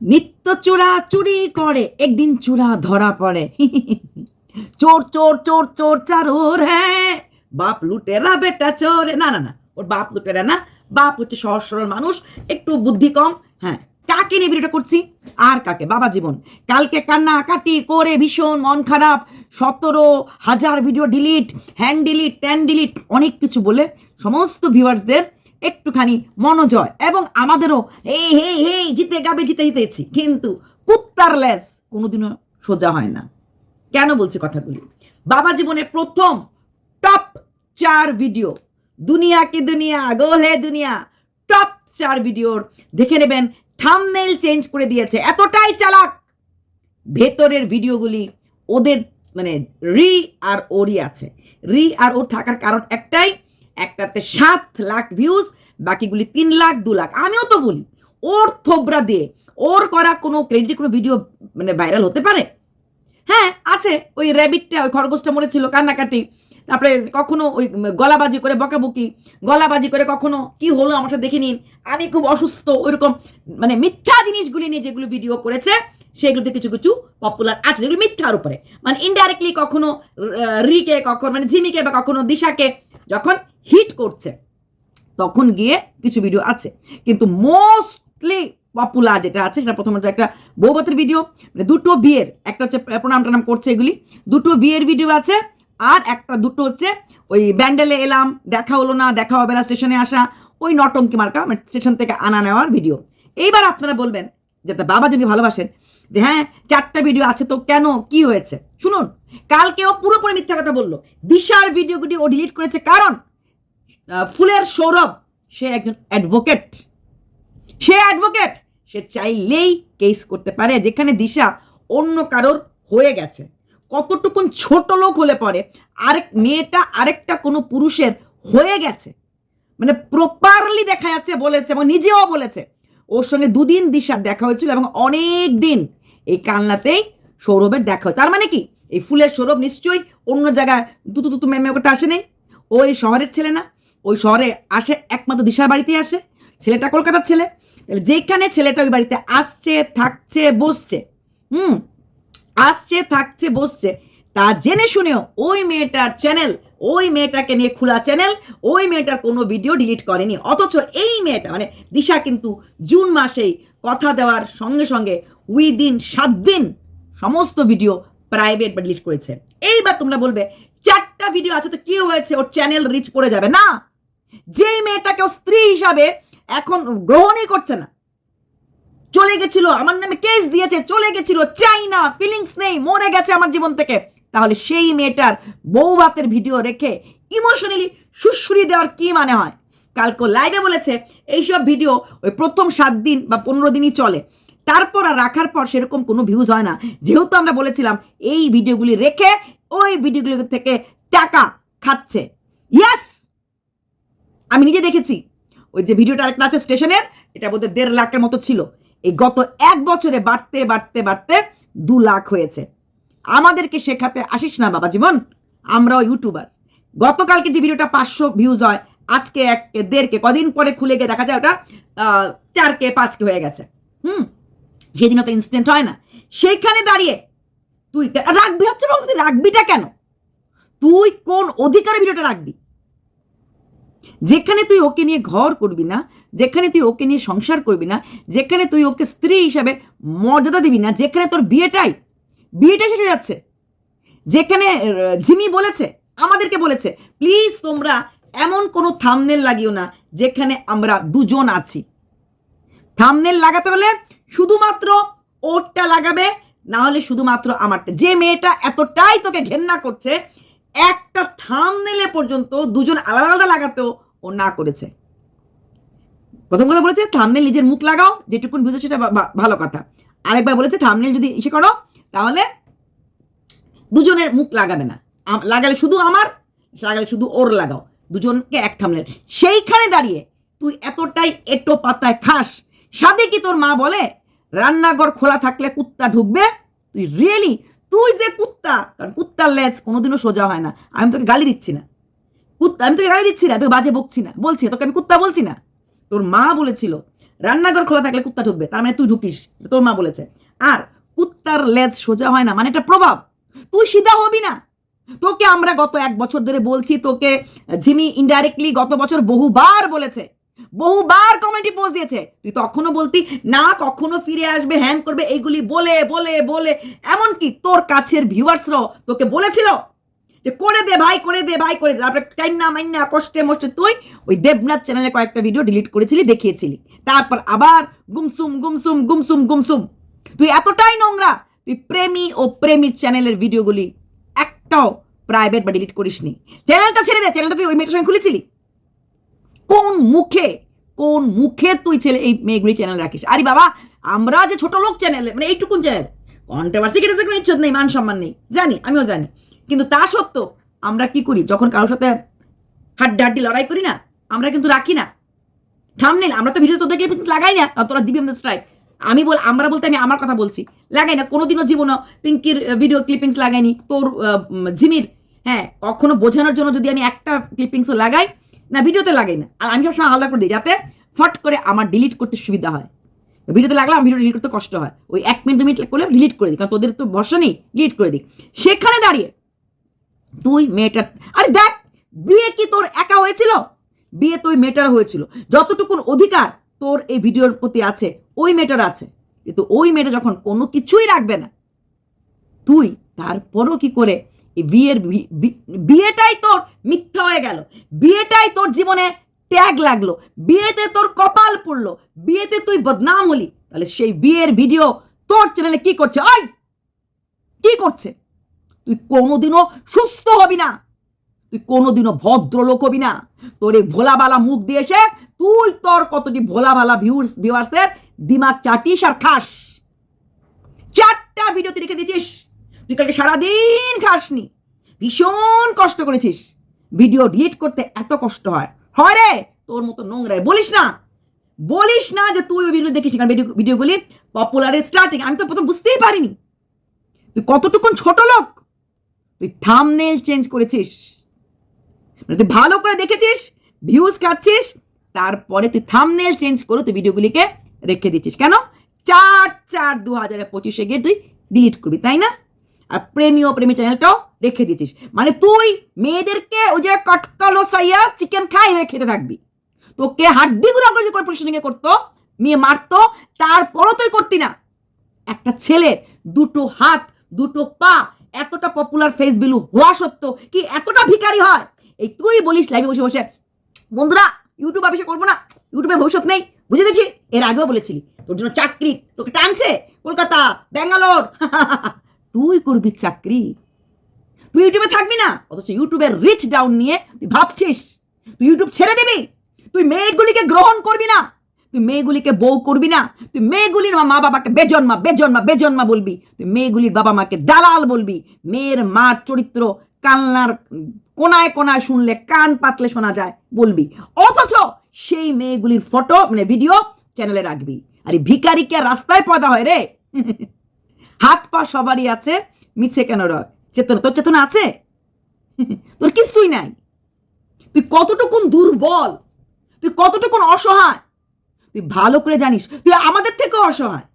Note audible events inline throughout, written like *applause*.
নিত্য চোরা চুরি করে, একদিন চোরা ধরা পড়ে। চোর চোর চোর চোর, চারোর হ্যাঁ বাপ লুটেরা বেটা চোর। না না না, ওর বাপ লুটেরা না। বাপ হচ্ছে সহজ সরল মানুষ, একটু বুদ্ধি কম। হ্যাঁ কাকে নিয়ে ভিডিওটা করছি? আর কাকে? বাবা জীবন। কালকে কান্না কাটি করে ভীষণ মন খারাপ। সতেরো হাজার video delete hand delete tan delete অনেক কিছু বলে সমস্ত ভিউয়ার্সদের একটুখানি মনোজয় এবং আমাদেরও এই হে হে জিতে গাবে, জিতে জিতেছি কিন্তু কুত্তার লেস কোনোদিনও সোজা হয় না। কেন বলছি কথাগুলি? বাবা জীবনের প্রথম টপ চার ভিডিও। দুনিয়া কি দুনিয়া গোলে দুনিয়া। টপ চার ভিডিওর দেখে নেবেন থামনেল চেঞ্জ করে দিয়েছে। এতটাই চালাক। ভেতরের ভিডিওগুলি ওদের মানে রি আর ওরই আছে। রি আর ওর থাকার কারণ একটাই একটাতে সাত লাখ ভিউজ বাকিগুলি তিন লাখ, দু লাখ। আমিও তো বলি, ওর থোবরা দিয়ে, ওর করা কোনো ক্রেডিট কোনো ভিডিও মানে ভাইরাল হতে পারে? হ্যাঁ আছে, ওই র্যাবিটটা ওই খরগোশটা মরেছিল কান্নাকাটি, তারপরে কখনো ওই গলাবাজি করে বকাবকি, গলাবাজি করে কখনো, কি হলো আমার সাথে দেখে নিন, আমি খুব অসুস্থ, ওইরকম মানে মিথ্যা জিনিসগুলি নিয়ে যেগুলো ভিডিও করেছে, সেগুলোতে কিছু কিছু পপুলার আছে, যেগুলো মিথ্যার উপরে। মানে ইনডাইরেক্টলি কখনো রিকে কখনো মানে ঝিমিকে বা কখনো দিশাকে, যখন হিট করছে, তখন গিয়ে কিছু ভিডিও আছে। কিন্তু মোস্টলি পপুলার যেটা আছে, সেটা প্রথমত একটা বৌবাতের ভিডিও মানে দুটো বিয়ের, একটা হচ্ছে প্রণাম টনাম করছে এগুলি, দুটো বিয়ের ভিডিও আছে, আর একটা দুটো হচ্ছে ওই ব্যান্ডেলে এলাম, দেখা হলো না, দেখা হবে না স্টেশনে আসা, ওই নটঙ্কি মার্কা মানে স্টেশন থেকে আনা নেওয়ার ভিডিও এইবার আপনারা বলবেন যাতে বাবা যদি ভালোবাসেন, যে হ্যাঁ চারটা ভিডিও আছে তো কেন, কি হয়েছে? শুনুন, কালকে ও পুরোপুরি মিথ্যা কথা বলল। দিশার ভিডিওগুলি ও ডিলিট করেছে কারণ ফুলের সৌরভ, সে একজন অ্যাডভোকেট সে অ্যাডভোকেট সে চাইলেই কেস করতে পারে যেখানে দিশা অন্য কারোর হয়ে গেছে। কতটুকুন ছোট লোক হলে পরে আরেক মেয়েটা আরেকটা কোনো পুরুষের হয়ে গেছে। মানে প্রপারলি দেখা যাচ্ছে, বলেছে এবং নিজেও বলেছে। ওর সঙ্গে দুদিন দিশার দেখা হয়েছিল এবং অনেক দিন এই কান্নাতেই সৌরভের দেখা তার মানে কি? এই ফুলের সৌরভ নিশ্চয়ই অন্য জায়গায় দুতু দুতু মেমে ওটা আসে নেই ও এই শহরের ছেলে না ওই শহরে আসে একমাত্র দিশার বাড়িতেই আসে। ছেলেটা কলকাতার ছেলে। যেখানে ছেলেটা ওই বাড়িতে আসছে, থাকছে, বসছে, হুম, আসছে, থাকছে, বসছে, তা জেনে শুনেও ওই মেয়েটার চ্যানেল ওই মেয়েটাকে নিয়ে খোলা চ্যানেল ওই মেয়েটার কোনো ভিডিও ডিলিট করেনি। অথচ এই মেয়েটা মানে দিশা কিন্তু জুন মাসেই কথা দেওয়ার সঙ্গে সঙ্গে উইদিন সাত দিন সমস্ত ভিডিও প্রাইভেট বা ডিলিট করেছে। এইবার তোমরা বলবে, চারটা ভিডিও আছে তো কি হয়েছে? ওর চ্যানেল রিচ পড়ে যাবে। না! যেই মেয়েটাকে ও স্ত্রী হিসাবে এখন গ্রহণই করছে না। চলে গেছিল, আমার নামে কেস দিয়েছে, চলে গেছিল চাই না ফিলিংস নেই, মরে গেছে আমার জীবন থেকে। তাহলে সেই মেয়েটার বউ বাতের ভিডিও রেখে ইমোশনালি সুশ্রী দেওয়ার কি মানে হয়? কালকে লাইভে বলেছে, এইসব ভিডিও ওই প্রথম সাত দিন বা পনেরো দিনই চলে। তারপর আর রাখার পর সেরকম কোনো ভিউজ হয় না। যেহেতু আমরা বলেছিলাম, এই ভিডিওগুলি রেখে ওই ভিডিওগুলি থেকে টাকা খাচ্ছে। ইয়েস আমি নিজে দেখেছি। ওই যে ভিডিওটা আরেকটা আছে স্টেশনের এটা বোধহয় দেড় লাখের মতো ছিল। এই গত এক বছরে বাড়তে বাড়তে বাড়তে দু লাখ হয়েছে। আমাদেরকে শেখাতে আসিস না, বাবা জীবন। আমরাও ইউটিউবার। গতকালকে যে ভিডিওটা পাঁচশো ভিউজ হয়, আজকে এক কে দেড় কে কদিন পরে খুলে গিয়ে দেখা যায় ওটা চার কে পাঁচ কে হয়ে গেছে। হুম? সেদিনও তো ইনস্ট্যান্ট হয় না। সেইখানে দাঁড়িয়ে তুই রাখবি হচ্ছে তুই রাখবিটা কেন? তুই কোন অধিকারে ভিডিওটা রাখবি? যেখানে তুই ওকে নিয়ে ঘর করবি না, যেখানে তুই ওকে নিয়ে সংসার করবি না, যেখানে তুই ওকে স্ত্রী হিসাবে মর্যাদা দিবি না, যেখানে তোর বিয়েটাই, বিয়েটা শেষ হয়ে যাচ্ছে। যেখানে ঝিমি বলেছে, আমাদেরকে বলেছে, প্লিজ তোমরা এমন কোনো থামনেল লাগিও না, যেখানে আমরা দুজন আছি। থামনেল লাগাতে হলে শুধুমাত্র ওরটা লাগাবে, না হলে শুধুমাত্র আমারটা। যে মেয়েটা এতটাই তোকে ঘেন্না করছে, একটা থামনেলে পর্যন্ত দুজন আলাদা আলাদা লাগাতেও ও না করেছে। প্রথম কথা বলেছে থামনেল নিজের মুখ লাগাও, যেটুকুন বুঝে সেটা ভালো কথা। আরেকবার বলেছে থামনেল যদি ইসে করো, তাহলে দুজনের মুখ লাগাবে না। লাগালে শুধু আমার, লাগালে শুধু ওর লাগাও। দুজনকে এক থামনেল সেইখানে দাঁড়িয়ে তুই এতটাই এটো পাতায় খাস সাথে কি তোর মা বলে, রান্নাঘর খোলা থাকলে কুত্তা ঢুকবে? তুই রিয়েলি তুই যে কুত্তা, কারণ কুত্তার লেজ কোনোদিনও সোজা হয় না। আমি তোকে গালি দিচ্ছি না। আমি তোকে গালি দিচ্ছি না, তোকে বাজে বকছি না, বলছি তোকে আমি কুত্তা বলছি না। তোর মা বলেছিল, রান্নাঘর খোলা থাকলে কুত্তা ঢুকবে, তার মানে তুই ঢুকিস তোর মা বলেছে। আর কুত্তার লেজ সোজা হয় না মানে এটা প্রভাব। তুই সিধা হবি না। তোকে আমরা গত এক বছর ধরে বলছি, তোকে ঝিমি ইনডাইরেক্টলি গত বছর বহুবার বলেছে, বহুবার কমেন্টি পোস্ট দিয়েছে। তুই তখনও বলতি, না, কখনো ফিরে আসবে হ্যান করবে, এইগুলি বলে বলে বলে, এমনকি তোর কাছের ভিউয়ার্সরাও তোকে বলেছিল। যে করে দে ভাই, করে দে ভাই, করে দে। তারপরে কাইন্না মাইন্না কষ্টে মষ্টে তুই ওই দেবনাথ চ্যানেলে কয়েকটা ভিডিও ডিলিট করেছিলি, দেখিয়েছিলি। তারপর আবার গুমসুম গুমসুম গুমসুম গুমসুম। তুই এতটাই নোংরা, তুই প্রেমী ও প্রেমীর চ্যানেলের ভিডিওগুলি একটাও প্রাইভেট বা ডিলিট করিসনি। চ্যানেলটা ছেড়ে দে, চ্যানেলটা তুই ওই মেয়েটার সঙ্গে খুলেছিলি? কোন মুখে কোন মুখে তুই ছেলে, এই মেয়েগুলি চ্যানেল রাখিস? আরে বাবা, আমরা যে ছোট লোক চ্যানেলে মানে এইটুকুন চ্যানেল কন্ট্রোভার্সি কেটে কোনো ইচ্ছত নেই, মান সম্মান নেই। জানি, আমিও জানি। কিন্তু তা সত্ত্বেও আমরা কি করি? যখন কারোর সাথে হাড্ডা হাড্ডি লড়াই করি না, আমরা কিন্তু রাখি না। থামনেল আমরা তো ভিডিও তোদের লাগাই না। তোরা দিবি আমাদের স্ট্রাইক আমি বল আমরা বলতে আমি আমার কথা বলছি। লাগাই না, কোনোদিনও জীবনও পিঙ্কির ভিডিও ক্লিপিংস লাগাইনি। তোর ঝিমির হ্যাঁ কখনো বোঝানোর জন্য যদি আমি একটা ক্লিপিংসও লাগাই, না, ভিডিওতে লাগাই না। আর আমি সবসময় আলাদা করে দিই, যাতে ফট করে আমার ডিলিট করতে সুবিধা হয়। ভিডিওতে লাগলে আমার ভিডিও ডিলিট করতে কষ্ট হয়। ওই এক মিনিট, দু মিনিট করলে ডিলিট করে দিই। কারণ তোদের তো বর্ষা নেই ডিলিট করে দিই। সেখানে দাঁড়িয়ে তুই মেয়েটার আরে দেখ, বিয়ে কি তোর একা হয়েছিল? বিয়ে তো ওই মেয়েটার হয়েছিল। যতটুকুন অধিকার তোর এই ভিডিওর প্রতি আছে, ওই মেয়েটার আছে। কিন্তু ওই মেয়েটা যখন কোনো কিছুই রাখবে না, তুই তারপরও কি করে বিয়ের বিয়েটাই তোর মিথ্যা হয়ে গেল। বিয়েটাই তোর জীবনে ট্যাগ লাগল। বিয়েতে তোর কপাল পড়ল। বিয়েতে তুই বদনাম হলি। তাহলে সেই বিয়ের ভিডিও তোর চ্যানেলে কি করছে? ওই কি করছে? তুই কোনোদিনও সুস্থ হবি না। তুই কোনোদিনও ভদ্রলোক হবি না। তোর এই ভোলাবালা মুখ দিয়ে এসে তুই তোর কতটি ভোলাভালা ভিউর্স ভিউয়ার্সের দিমাগ চাটিস আর খাস। চারটা ভিডিও তুই রেখে দিয়েছিস। তুই কালকে সারাদিন খাসনি। ভীষণ কষ্ট করেছিস। ভিডিও ডিলিট করতে এত কষ্ট হয়। হয় রে, তোর মতো নোংরায়। বলিস না। বলিস না যে তুই ওই ভিডিও দেখিস কারণ ভিডিও ভিডিওগুলি পপুলারের স্টার্টিং আমি তো প্রথম বুঝতেই পারিনি। তুই কতটুকুন ছোট লোক? তুই থামনেল চেঞ্জ করেছিস। মানে তুই ভালো করে দেখেছিস ভিউজ কাটছিস, তারপরে তুই থামনেল চেঞ্জ করে তুই ভিডিওগুলিকে রেখে দিচ্ছিস কেন? চার চার দু হাজার পঁচিশে গিয়ে তুই ডিলিট করবি, তাই না? আর প্রেমী ও প্রেমী চ্যানেলটাও রেখে দিয়েছিস। মানে তুই মেয়েদেরকে ওই যে কটকালো সাইয়া চিকেন খাই খেতে থাকবি। তোকে হাড্ডি গুঁড়া করে যে করে পুলিশের সঙ্গে করতো, মেয়ে মারতো, তারপরও তুই করতি না। একটা ছেলের দুটো হাত, দুটো পা এতটা পপুলার ফেস ভ্যালু হওয়া সত্ত্বেও কি এতটা ভিকারি হয়? এই তুই বলিস লাইভে বসে বসে, বন্ধুরা ইউটিউব অফিসে করব না ইউটিউবে ভবিষ্যৎ নেই। বুঝে গেছি? এর আগেও বলেছিলি, তোর জন্য চাকরি, তোকে টানছে কলকাতা, ব্যাঙ্গালোর। *laughs* তুই করবি চাকরি। তুই ইউটিউবে থাকবি না, অথচ ইউটিউবের রিচ ডাউন নিয়ে তুই ভাবছিস। তুই ইউটিউব ছেড়ে দিবি, তুই মেয়েগুলিকে গ্রহণ করবি না। তুই মেয়েগুলিকে বউ করবি না, তুই মেয়েগুলির মা বাবাকে বেজন্মা বেজন্মা বেজন্মা বলবি। তুই মেয়েগুলির বাবা মাকে দালাল বলবি। মেয়ের মার চরিত্র কান্নার কোনায় কোনায় শুনলে কান পাতলে শোনা যায় বলবি। অথচ সেই মেয়েগুলির ফটো মানে ভিডিও চ্যানেলে রাখবি। আরে ভিকারিকে রাস্তায় পয়দা হয় রে? হাত পা সবারই আছে, মিছে কেন রয়? চেতনা, তোর চেতনা আছে? তোর কিছুই নাই। তুই কতটুকুন দুর্বল? তুই কতটুকুন অসহায়? তুই ভালো করে জানিস, তুই আমাদের থেকেও অসহায়।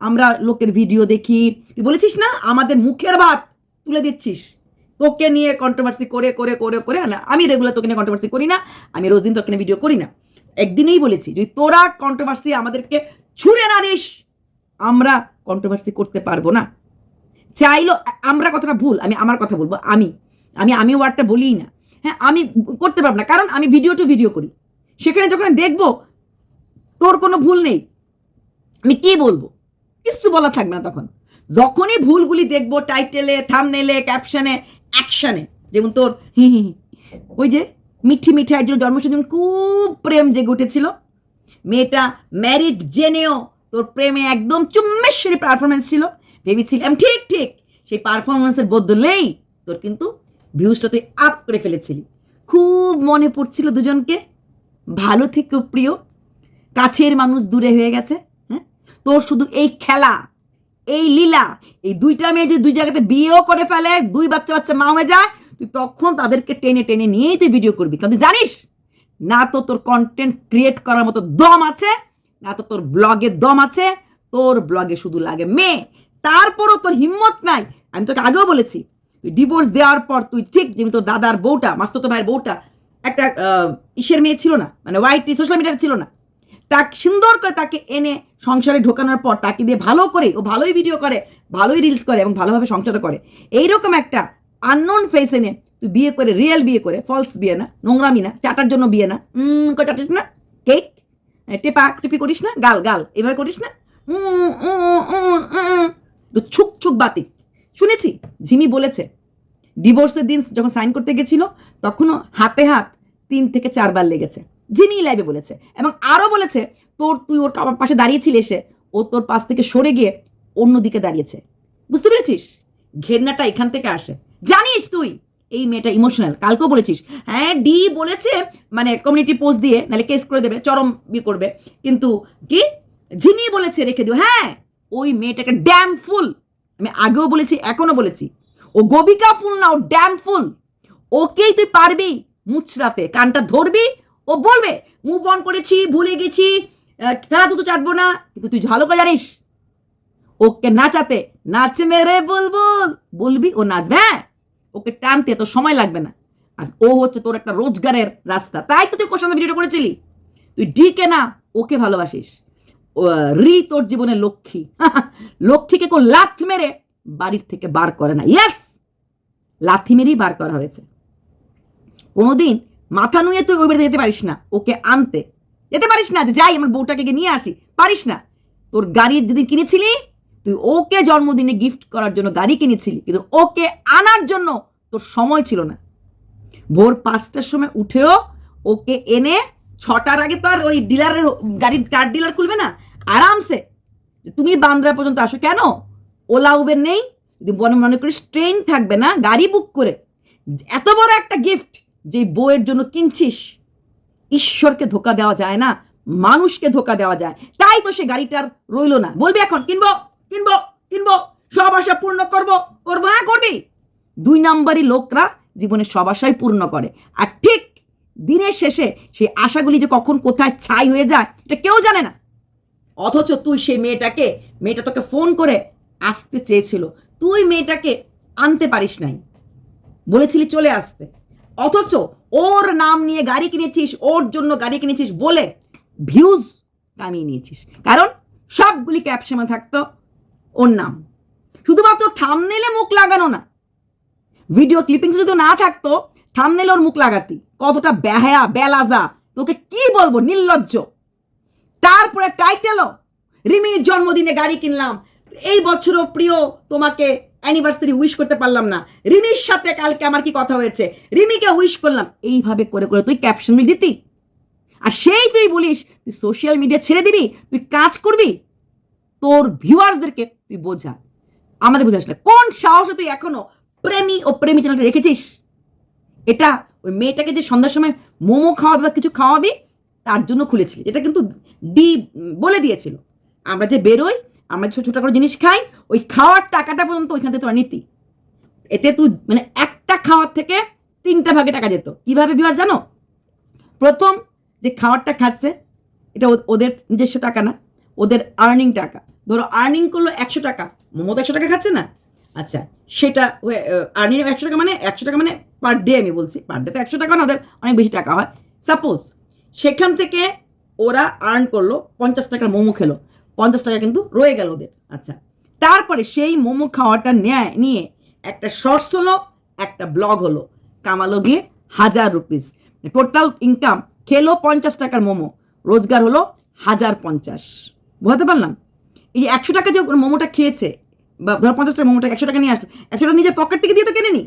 আমরা লোকের ভিডিও দেখি, তুই বলেছিস না? আমাদের মুখের ভাত তুলে দিচ্ছিস। তোকে নিয়ে কন্ট্রোভার্সি করে করে করে করে না, আমি রেগুলার তোকে নিয়ে কন্ট্রোভার্সি করি না, আমি রোজ দিন তোকে নিয়ে ভিডিও করি না। একদিনেই বলেছি, যদি তোরা কন্ট্রোভার্সি আমাদেরকে ছুঁড়ে না দিস, আমরা কন্ট্রোভার্সি করতে পারব না। চাইলো, আমরা কথাটা ভুল, আমি আমার কথা বলব, আমি। আমি আমি ওয়ার্ডটা বলিই না। হ্যাঁ আমি করতে পারব না, কারণ আমি ভিডিও টু ভিডিও করি। সেখানে যখন দেখব তোর কোনো ভুল নেই। আমি কি বলব? কিচ্ছু বলা থাকবে না তখন। যখনই ভুলগুলি দেখব টাইটেলে থামনেলে ক্যাপশনে অ্যাকশনে যেমন তোর হি হি। ওই যে মিঠি মিঠাইয়ের জন্য জন্মদিন খুব প্রেম জেগে উঠেছিল। মেয়েটা ম্যারিড জেনেও তোর প্রেমে একদম চুম্মেশ্বরী পারফরমেন্স ছিল। ভেবেছিলাম, ঠিক ঠিক, সেই পারফরমেন্সের বদলেই তোর কিন্তু ভিউজটা তুই আপ করে ফেলেছিলি। খুব মনে পড়ছিল দুজনকে। ভালো থেকে প্রিয়। কাছের মানুষ দূরে হয়ে গেছে হ্যাঁ? তোর শুধু এই খেলা, এই লীলা, এই দুইটা মেয়ে যদি দুই জায়গাতে বিয়েও করে ফেলে, দুই বাচ্চা বাচ্চা মা হয়ে যায়, তুই তখন তাদেরকে টেনে টেনে নিয়েই তুই ভিডিও করবি। কারণ তুই জানিস, না তো তোর কন্টেন্ট ক্রিয়েট করার মতো দম আছে, না তো তোর ব্লগে দম আছে, তোর ব্লগে শুধু লাগে মেয়ে। তারপরও তোর হিম্মত নাই। আমি তোকে আগেও বলেছি, তুই ডিভোর্স দেওয়ার পর তুই ঠিক যেমনি তোর দাদার বউটা, মাস্ততো ভাইয়ের বউটা, একটা ইসের মেয়ে ছিল না মানে হোয়াইট সোশ্যাল মিডিয়ার ছিল না তাকে সুন্দর করে তাকে এনে সংসারে ঢোকানোর পর তাকে দিয়ে ভালো করে, ও ভালোই ভিডিও করে, ভালোই রিলস করে এবং ভালোভাবে সংসার করে এইরকম একটা আননোন ফেস এনে তুই বিয়ে করে রিয়েল বিয়ে করে ফলস বিয়ে না, নোংরামি না, চাটার জন্য বিয়ে না করে চাটিস না কেক টেপা, টেপি করিস না, গাল গাল, এভাবে করিস না। তো ছুক ছুক বাতি শুনেছি ঝিমি বলেছে ডিভোর্সের দিন যখন সাইন করতে গেছিল, তখনও হাতে হাত তিন থেকে চারবার লেগেছে জিমি লাইভে বলেছে এবং আরও বলেছে, তোর, তুই ওর পাশে দাঁড়িয়েছিল এসে। ও তোর পাশ থেকে সরে গিয়ে অন্যদিকে দাঁড়িয়েছে। বুঝতে পেরেছিস? ঘেন্নাটা এখান থেকে আসে। জানিস তুই, এই মেয়েটা ইমোশনাল কালকেও বলেছিস হ্যাঁ ডি বলেছে মানে কমিউনিটি পোস্ট দিয়ে, নাহলে কেস করে দেবে, চরম বিয়ে করবে। কিন্তু কি? ঝিমি বলেছে, রেখে দিও। হ্যাঁ ওই মেয়েটাকে ড্যাম ফুল আমি আগেও বলেছি, এখনও বলেছি। ও গবিকা ফুল না, ও ড্যাম ফুল ওকেই তুই পারবি মুচড়াতে, কানটা ধরবি ও বলবে মুভ অন করেছি, ভুলে গেছি ফেলা তো চাটবো না, কিন্তু তুই ভালো করে জানিস। ওকে নাচাতে, নাচ মেরে বুলবুল বলবি ও নাচবে হ্যাঁ? ওকে টানতে তো সময় লাগবে না। আর ও হচ্ছে তোর একটা রোজগারের রাস্তা, তাই তো তুই কোর সঙ্গে ভিডিওটা করেছিলি। তুই ডিকে না, ওকে ভালোবাসিস। রি তোর জীবনের লক্ষ্মী। *laughs* লক্ষ্মীকে কোন লাথ মেরে বাড়ির থেকে বার করে না। ইয়েস লাথি মেরেই বার করা হয়েছে। কোনোদিন মাথা নুয়ে তুই ওই বাড়িতে যেতে পারিস না। ওকে আনতে। যেতে পারিস না, যে যাই, আমার বউটাকে নিয়ে আসি। পারিস না। তোর গাড়ির যেদিন কিনেছিলি, তুই ওকে জন্মদিনে গিফট করার জন্য গাড়ি কিনেছিলি, কিন্তু ওকে আনার জন্য তোর সময় ছিল না। ভোর পাঁচটার সময় উঠেও ওকে এনে ছটার আগে তো আর ওই ডিলারের গাড়ির কার ডিলার খুলবে না? আরামসে। তুমি বান্দ্রা পর্যন্ত আসো। কেন? ওলা, উবের নেই। যদি মনে মনে করিস ট্রেন থাকবে না, গাড়ি বুক করে। এত বড় একটা গিফট যে বউয়ের জন্য কিনছিস, ঈশ্বরকে ধোকা দেওয়া যায় না, মানুষকে ধোকা দেওয়া যায়। তাই তো সে গাড়িটার রইল না। বলবি এখন, কিনবো কিনবো কিনবো, সব আশা পূর্ণ করব করব হ্যাঁ করবি। দুই নাম্বারই লোকরা জীবনে সব আশাই পূর্ণ করে। আর ঠিক দিনের শেষে সেই আশাগুলি যে কখন কোথায় ছাই হয়ে যায়, এটা কেউ জানে না। অথচ তুই সেই মেয়েটাকে, মেয়েটা তোকে ফোন করে আসতে চেয়েছিল। তুই মেয়েটাকে আনতে পারিস নাই। বলেছিলি চলে আসতে। অথচ ওর নাম নিয়ে গাড়ি কিনেছিস, ওর জন্য গাড়ি কিনেছিস বলে ভিউজ কামিয়ে নিয়েছিস। কারণ সবগুলি ক্যাপশনে থাকতো ওর নাম। শুধুমাত্র থামনেলে মুখ লাগানো না ভিডিও ক্লিপিংস যদি না থাকতো থামনেলে ওর মুখ লাগাতি। কতটা বেহায়া, বেলাজা, তোকে কি বলব, নির্লজ্জ। তারপরে টাইটেলও রিমির জন্মদিনে গাড়ি কিনলাম। এই বছরও প্রিয় তোমাকে অ্যানিভার্সারি উইশ করতে পারলাম না। রিমির সাথে কালকে আমার কি কথা হয়েছে? রিমিকে উইশ করলাম। এইভাবে করে করে তুই ক্যাপশন দিতি। আর সেই তুই বলিস, তুই সোশ্যাল মিডিয়া ছেড়ে দিবি? তুই কাজ করবি? তোর ভিউয়ার্সদেরকে তুই বোঝা। আমাদের বোঝা আসলে। কোন সাহসে তুই এখনও প্রেমী ও প্রেমী চ্যানেলটা রেখেছিস? এটা ওই মেয়েটাকে যে সন্ধ্যার সময় মোমো খাওয়াবি বা কিছু খাওয়াবি, তার জন্য খুলেছিলি। এটা কিন্তু ডি বলে দিয়েছিল। আমরা যে বেরোই আমরা ছোটো ছোটো করে জিনিস খাই, ওই খাওয়ার টাকাটা পর্যন্ত ওইখান থেকে তোরা নিতি। এতে তুই মানে একটা খাওয়ার থেকে তিনটা ভাগে টাকা যেত। কীভাবে বিবার জানো? প্রথম যে খাওয়ারটা খাচ্ছে, এটা ওদের নিজস্ব টাকা না, ওদের আর্নিং টাকা। ধরো আর্নিং করল একশো টাকা, মোমো তো একশো টাকা খাচ্ছে না? আচ্ছা সেটা আর্নিং একশো টাকা মানে একশো টাকা মানে পার ডে আমি বলছি। পার ডে তো একশো টাকা না, ওদের অনেক বেশি টাকা হয়। সাপোজ সেখান থেকে ওরা আর্ন করল পঞ্চাশ টাকার মোমো খেলো। পঞ্চাশ টাকা কিন্তু রয়ে গেল ওদের। আচ্ছা তারপরে সেই মোমো খাওয়াটা নেয় নিয়ে একটা শর্টস হলো, একটা ব্লগ হলো, কামালো গিয়ে হাজার রুপিস টোটাল ইনকাম খেলো পঞ্চাশ টাকার মোমো, রোজগার হলো হাজার পঞ্চাশ। বুঝতে পারলাম? এই যে একশো টাকা যে মোমোটা খেয়েছে, বা ধরো পঞ্চাশ টাকা মোমোটা একশো টাকা নিয়ে আসলো, একশো টাকা নিজের পকেট থেকে দিয়ে তো কেনেনি?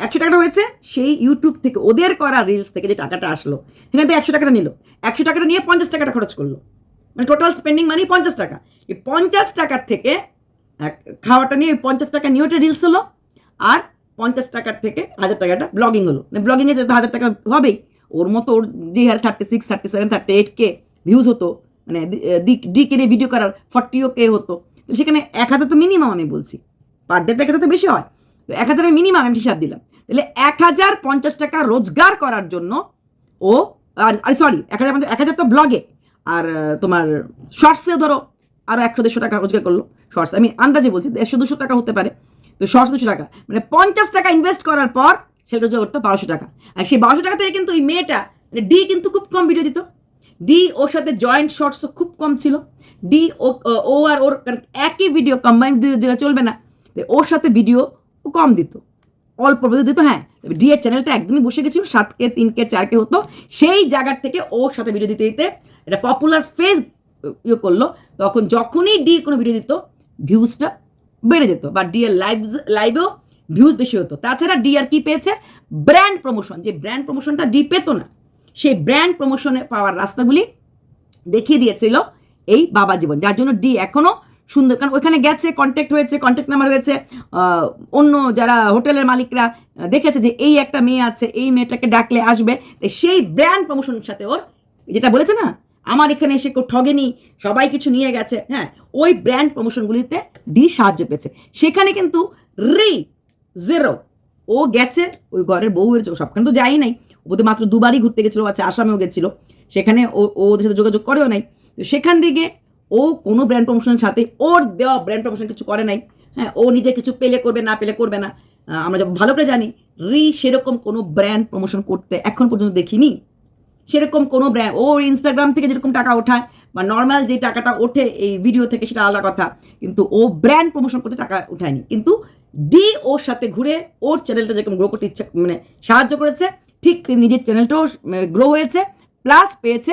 একশো টাকাটা হয়েছে সেই ইউটিউব থেকে, ওদের করা রিলস থেকে যে টাকাটা আসলো, সেখান থেকে একশো টাকাটা নিল। একশো টাকাটা নিয়ে পঞ্চাশ টাকাটা খরচ করল। মানে টোটাল স্পেন্ডিং মানি পঞ্চাশ টাকা। এই পঞ্চাশ টাকার থেকে খাওয়াটা নিয়ে ওই পঞ্চাশ টাকা নিয়ে ওটা রিলস হলো, আর পঞ্চাশ টাকার থেকে হাজার টাকাটা ব্লগিং হলো। মানে ব্লগিংয়ে যেহেতু হাজার টাকা হবেই, ওর মতো ওর যে হার thirty six thirty seven thirty eight K views হতো মানে ডি কে ভিডিও করার ফর্টিও কে হতো। সেখানে এক হাজার তো মিনিমাম আমি বলছি। পার ডে এক হাজার তো বেশি হয়। তো এক হাজারের মিনিমাম আমি হিসাব দিলাম। তাহলে এক হাজার পঞ্চাশ টাকা রোজগার করার জন্য ও, আর সরি এক হাজার এক হাজার তো ব্লগে আর তোমার শর্টসেও ধরো আরও একশো দেড়শো টাকা রোজগার করল। শর্টস আমি আন্দাজে বলছি, দেড়শো দুশো টাকা হতে পারে। তো শর্টস দুশো টাকা মানে পঞ্চাশ টাকা ইনভেস্ট করার পর সেটা রোজগার করতো বারোশো টাকা। আর সেই বারোশো টাকা থেকে কিন্তু ওই মেয়েটা মানে ডি কিন্তু খুব কম ভিডিও দিত। ডি ওর সাথে জয়েন্ট শর্টসও খুব কম ছিল। ডি ও আর ওর একই ভিডিও কম্বাইন ভিডিও চলবে না। ওর সাথে ভিডিও কম দিত। অল্প দিত হ্যাঁ। ডি এর চ্যানেলটা একদমই বসে গেছিল। সাতকে তিনকে চারকে হতো। সেই জায়গার থেকে ওর সাথে ভিডিও দিতে দিতে এটা পপুলার ফেস ইয়ে করল, তখন যখনই ডি কোনো ভিডিও দিত ভিউজটা বেড়ে যেত বা ডি এর লাইভ লাইভেও ভিউজ বেশি হতো। তাছাড়া ডি আর কি পেয়েছে? ব্র্যান্ড প্রমোশন যে ব্র্যান্ড প্রমোশনটা ডি পেত না, সেই ব্র্যান্ড প্রমোশনে পাওয়ার রাস্তাগুলি দেখিয়ে দিয়েছিল এই বাবা জীবন, যার জন্য ডি এখনও সুন্দর। কারণ ওখানে গেছে কন্ট্যাক্ট হয়েছে কন্ট্যাক্ট নাম্বার হয়েছে অন্য যারা হোটেলের মালিকরা দেখেছে যে এই একটা মেয়ে আছে, এই মেয়েটাকে ডাকলে আসবে। সেই ব্র্যান্ড প্রমোশনের সাথে ওর, যেটা বলেছে না আমার এখানে এসে কেউ ঠগেনি, সবাই কিছু নিয়ে গেছে হ্যাঁ ওই ব্র্যান্ড প্রমোশনগুলিতে ডি সাহায্য পেয়েছে। সেখানে কিন্তু রি জেরো ও গেছে, ওই ঘরের বউ হয়েছে সবখানে তো যাই নাই। ওদের মাত্র দুবারই ঘুরতে গেছিল আচ্ছা আসামেও গেছিল। সেখানে ও ওদের সাথে যোগাযোগ করেও নাই। তো সেখান থেকে ও কোনো ব্র্যান্ড প্রমোশনের সাথে ওর দেওয়া ব্র্যান্ড প্রমোশন কিছু করে নাই। হ্যাঁ ও নিজে কিছু পেলে করবে, না পেলে করবে না। আমরা যখন ভালো করে জানি রি সেরকম কোনো ব্র্যান্ড প্রমোশন করতে এখন পর্যন্ত দেখিনি। সেরকম কোনো ব্র্যান্ড ও ইনস্টাগ্রাম থেকে যেরকম টাকা ওঠায়, বা নর্মাল যে টাকাটা ওঠে এই ভিডিও থেকে সেটা আলাদা কথা, কিন্তু ও ব্র্যান্ড প্রমোশন করতে টাকা উঠায়নি। কিন্তু ডি ওর সাথে ঘুরে ওর চ্যানেলটা যেরকম গ্রো করতে ইচ্ছা মানে সাহায্য করেছে, ঠিক তেমনি নিজের চ্যানেলটাও গ্রো হয়েছে প্লাস পেয়েছে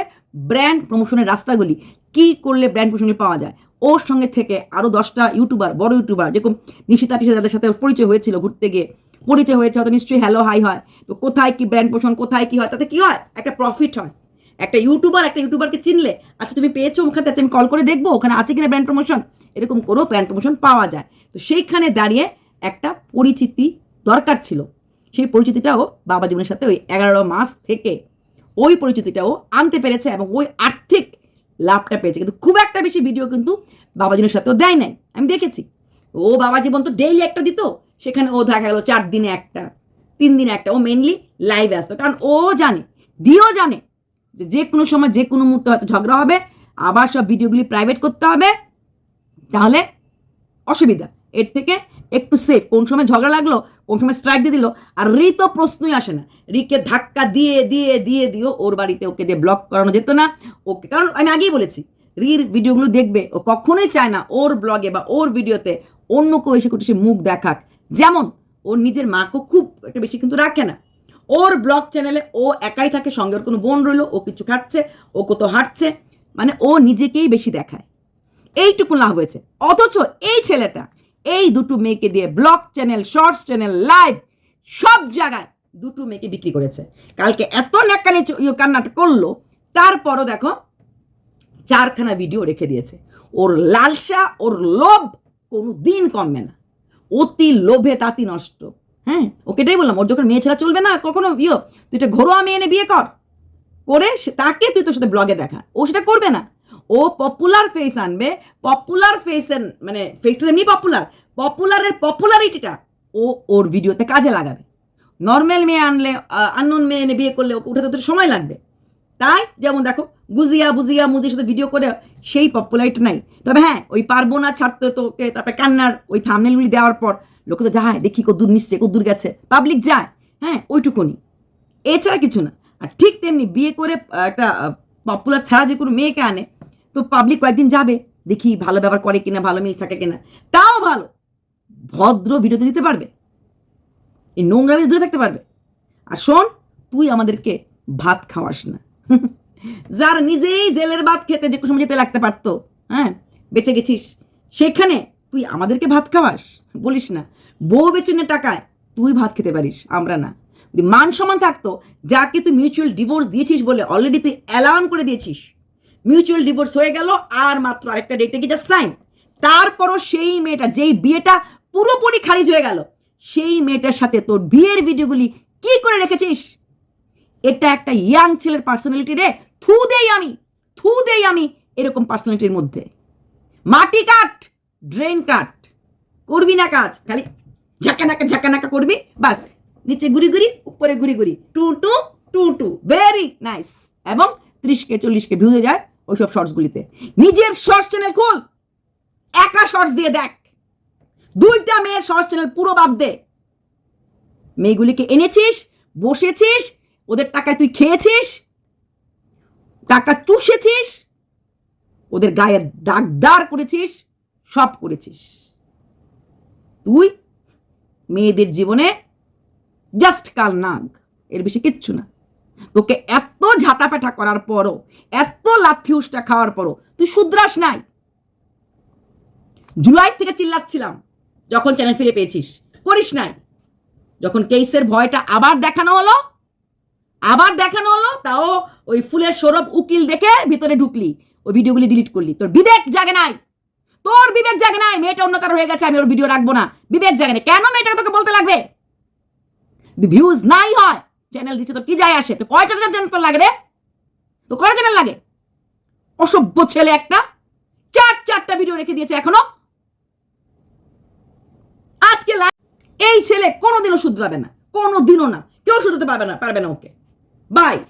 ব্র্যান্ড প্রমোশনের রাস্তাগুলি। কি করলে ব্র্যান্ড প্রমোশন পাওয়া যায়? ওর সঙ্গে থেকে আরও দশটা ইউটিউবার বড় ইউটিউবার যেরকম নিশিতা টিশা যাদের সাথে পরিচয় হয়েছিল ঘুরতে গিয়ে পরিচয় হয়েছে, হয়তো নিশ্চয়ই হ্যালো হাই হয়। তো কোথায় কি ব্র্যান্ড প্রমোশন কোথায় কি হয়, তাতে কি হয়? একটা প্রফিট হয়। একটা ইউটিউবার একটা ইউটিউবারকে চিনলে আচ্ছা তুমি পেয়েছ ওখানে আছে আমি কল করে দেখব, ওখানে আছে কিনা ব্র্যান্ড প্রমোশন এরকম করেও ব্র্যান্ড প্রমোশন পাওয়া যায়। তো সেইখানে দাঁড়িয়ে একটা পরিচিতি দরকার ছিল। সেই পরিচিতিটাও বাবা জীবনের সাথে ওই এগারো মাস থেকে ওই পরিচিতিটাও আনতে পেরেছে এবং ওই আর্থিক লাভটা পেয়েছে। কিন্তু খুব একটা বেশি ভিডিও কিন্তু বাবা জীবনের সাথেও দেয় নাই। আমি দেখেছি। ও বাবা জীবন তো ডেইলি একটা দিত। সেখানে ও দেখা গেলো চার দিনে একটা, তিন দিনে একটা, ও মেনলি লাইভে আসতো। কারণ ও জানে ডিও জানে যে যে কোনো সময় যে কোনো মুহূর্তে হয়তো ঝগড়া হবে, আবার সব ভিডিওগুলি প্রাইভেট করতে হবে, তাহলে অসুবিধা। এর থেকে একটু সেফ কোন সময় ঝগড়া লাগল, কোন সময় স্ট্রাইক দিয়ে দিল, আর রি তো প্রশ্নই আসে না। রিকে ধাক্কা দিয়ে দিয়ে দিয়ে দিও ওর বাড়িতে ওকে দিয়ে ব্লক করানো যেত না। ওকে, কারণ আমি আগেই বলেছি, রির ভিডিওগুলো দেখবে, ও কখনোই চায় না ওর ব্লগে বা ওর ভিডিওতে অন্য কেউ এসে কুটে সে মুখ দেখাক। যেমন, ওর নিজের মাকেও খুব একটা বেশি কিন্তু রাখে না। ওর ব্লগ চ্যানেলে ও একাই থাকে, সঙ্গে ওর কোনো বোন রইল, ও কিছু খাচ্ছে, ও কত হাঁটছে মানে ও নিজেকেই বেশি দেখায়। এইটুকু লাভ হয়েছে। অথচ এই ছেলেটা, এই দুটো মেয়েকে দিয়ে vlog channel, shorts channel, live, সব জায়গায় দুটো মেয়েকে বিক্রি করেছে। কালকে এত নাকানি কান্নাটা করল, তারপরও দেখো, চারখানা ভিডিও রেখে দিয়েছে। ওর লালসা, ওর লোভ কোনো দিন কমবে না। অতি লোভে তাতি নষ্ট। হ্যাঁ ওকে এটাই বললাম, ওর যখন মেয়ে ছেড়া চলবে না, কখনো ইয়ে তুই একটা ঘরোয়া মেয়ে এনে বিয়ে কর। করে তাকে তুই তোর সাথে ব্লগে দেখা। ও সেটা করবে না। ও পপুলার ফেস আনবে পপুলার ফেসের মানে ফেসটা এমনি পপুলার পপুলারের পপুলারিটিটা ও ওর ভিডিওতে কাজে লাগাবে। নর্মাল মেয়ে আনলে আননোন মেয়ে এনে বিয়ে করলে ওকে উঠাতে তো সময় লাগবে। তাই যেমন দেখো, গুজিয়া বুজিয়া মুদির সাথে ভিডিও করে সেই পপুলারিটি নাই। তবে হ্যাঁ ওই পারব না ছাড়তে তোকে, তারপরে কান্নার ওই থামনেলগুলি দেওয়ার পর লোকে তো যায়, দেখি কদ্দূর নিচ্ছে, কদ্দূর গেছে। পাবলিক যায় হ্যাঁ ওইটুকুনি। এছাড়া কিছু না। আর ঠিক তেমনি বিয়ে করে একটা পপুলার ছাড়া যে কোনো মেয়েকে আনে, তো পাবলিক কয়েকদিন যাবে, দেখি ভালো ব্যবহার করে কিনা, ভালো মিল থাকে কিনা। তাও ভালো। ভদ্র ভিডিওতে দিতে পারবে। এই নোংরা দূরে থাকতে পারবে। আর শোন, তুই আমাদেরকে ভাত খাওয়াস না। যার নিজেই জেলের ভাত খেতে যে কোনো সময় যেতে লাগতে পারতো হ্যাঁ বেঁচে গেছিস। সেখানে তুই আমাদেরকে ভাত খাওয়াস? বলিস না। বউ বেচনে টাকায় তুই ভাত খেতে পারিস, আমরা না। যদি মান সম্মান থাকতো, যাকে তুই মিউচুয়াল ডিভোর্স দিয়েছিস বলে অলরেডি তুই অ্যালাউন করে দিয়েছিস। মিউচুয়াল ডিভোর্স হয়ে গেল, আর মাত্র আরেকটা ডেটে কি জাস্ট সাইন তারপরও সেই মেয়েটা, যেই বিয়েটা পুরোপুরি খারিজ হয়ে গেল, সেই মেয়েটার সাথে তোর বিয়ের ভিডিওগুলি কি করে রেখেছিস? এটা একটা ইয়াং ছেলের পার্সোনালিটি রে। থু দেই আমি, থু দেই আমি এরকম পার্সোনালিটির মধ্যে। মাটি কাট ড্রেন কাট, করবি না কাজ, খালি ঝাঁকানাকা ঝাঁকানাকা করবি, বাস, নিচে গুড়ি গুড়ি, উপরে গুড়ি গুড়ি। Two two two two very nice এবং ত্রিশকে চল্লিশকে ভিউ হয়ে যায় ওইসব শর্টসগুলিতে নিজের শর্টস চ্যানেল খুল, একা শর্টস দিয়ে দেখ। দুইটা মেয়ের শর্টস চ্যানেল পুরো বাদ দে। মেয়েগুলিকে এনেছিস, বসেছিস ওদের টাকায় তুই খেয়েছিস? টাকা চুষেছিস? ওদের গায়ে দাগদার করেছিস? সব করেছিস। তুই মেয়েদের জীবনে জাস্ট কাল নাগ, এর বেশি কিচ্ছু না। তোকে এত ঝাঁটাপেটা করার পরও, এত লাথি উষ্টা খাওয়ার পরও তুই শুদ্রাস নাই। জুলাই থেকে চিল্লাচ্ছিলাম, যখন চ্যানেল ফিরে পেয়েছিস। করিস নাই। যখন কেসের ভয়টা আবার দেখানো হলো আবার দেখানো হলো, তাও ওই ফুলের সৌরভ উকিল দেখে ভিতরে ঢুকলি, ওই ভিডিওগুলি ডিলিট করলি। তোর বিবেক জাগে নাই। তোর বিবেক জাগে নাই, মেয়েটা অন্য কারও হয়ে গেছে, আমি ওর ভিডিও রাখব না। বিবেক জাগে নাই। কেন মেয়েটাকে তোকে বলতে লাগবে? ভিউজ নাই হয় চ্যানেল দিচ্ছে তো কি যায় আসে? তো কয়টা চ্যানেল তোর লাগে রে? তো কয়টা চ্যানেল লাগে? অসভ্য ছেলে একটা। চার, চারটা ভিডিও রেখে দিয়েছে এখনও। আজকে এই ছেলে কোনোদিনও শুধরাবে না। কোনোদিনও না। কেউ শুধরাতে পারবে না পারবে না ওকে। Bye.